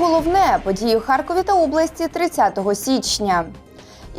Головне події в Харкові та області 30 січня.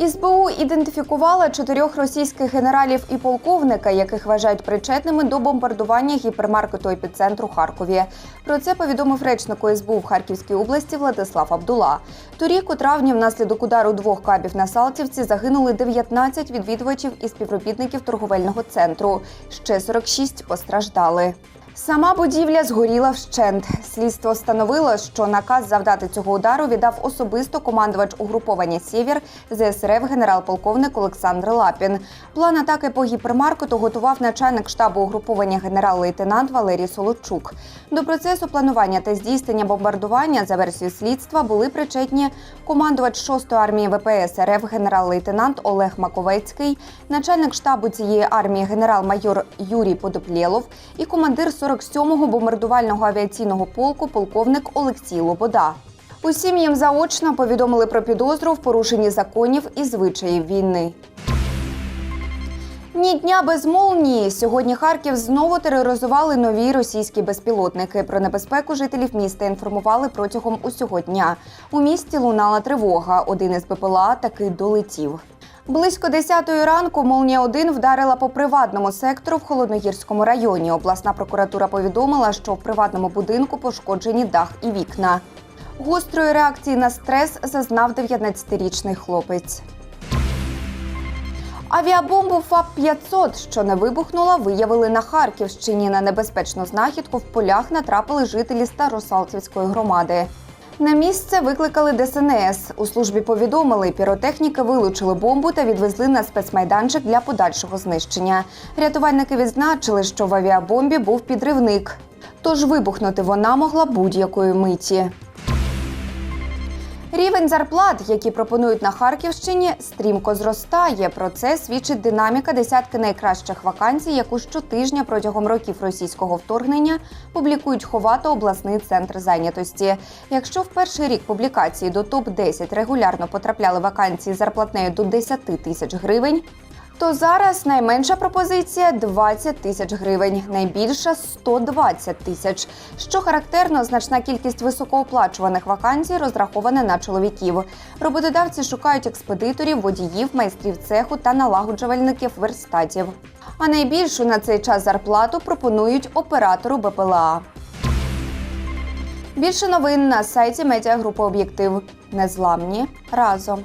СБУ ідентифікувала чотирьох російських генералів і полковника, яких вважають причетними до бомбардування гіпермаркету епіцентру Харкові. Про це повідомив речнику СБУ в Харківській області Владислав Абдула. Торік у травні внаслідок удару двох кабів на Салтівці загинули 19 відвідувачів і співробітників торговельного центру. Ще 46 постраждали. Сама будівля згоріла вщент. Слідство встановило, що наказ завдати цього удару віддав особисто командувач угруповання Сєвєр ЗСРФ генерал-полковник Олександр Лапін. План атаки по гіпермаркету готував начальник штабу угруповання генерал-лейтенант Валерій Солодчук. До процесу планування та здійснення бомбардування за версією слідства були причетні командувач 6-ї армії ВПС РФ генерал-лейтенант Олег Маковецький, начальник штабу цієї армії генерал-майор Юрій Подоплєлов і командир 47-го бомбардувального авіаційного полку полковник Олексій Лобода. Усім їм заочно повідомили про підозру в порушенні законів і звичаїв війни. Ні дня без молнії. Сьогодні Харків знову тероризували нові російські безпілотники. Про небезпеку жителів міста інформували протягом усього дня. У місті лунала тривога. Один із БПЛА таки долетів. Близько 10-ї ранку молнія 1 вдарила по приватному сектору в Холодногірському районі. Обласна прокуратура повідомила, що в приватному будинку пошкоджені дах і вікна. Гострої реакції на стрес зазнав 19-річний хлопець. Авіабомбу ФАП-500, що не вибухнула, виявили на Харківщині. На небезпечну знахідку в полях натрапили жителі Старосалтівської громади. На місце викликали ДСНС. У службі повідомили, піротехніки вилучили бомбу та відвезли на спецмайданчик для подальшого знищення. Рятувальники відзначили, що в авіабомбі був підривник. Тож вибухнути вона могла будь-якої миті. Рівень зарплат, які пропонують на Харківщині, стрімко зростає. Про це свідчить динаміка десятки найкращих вакансій, яку щотижня протягом років російського вторгнення публікують хова та обласний центр зайнятості. Якщо в перший рік публікації до топ 10 регулярно потрапляли вакансії зарплатнею до 10 тисяч гривень. То зараз найменша пропозиція 20 тисяч гривень, найбільша 120 тисяч. Що характерно, значна кількість високооплачуваних вакансій розрахована на чоловіків. Роботодавці шукають експедиторів, водіїв, майстрів цеху та налагоджувальників верстатів. А найбільшу на цей час зарплату пропонують оператору БПЛА. Більше новин на сайті медіагрупи Об'єктив. Незламні разом.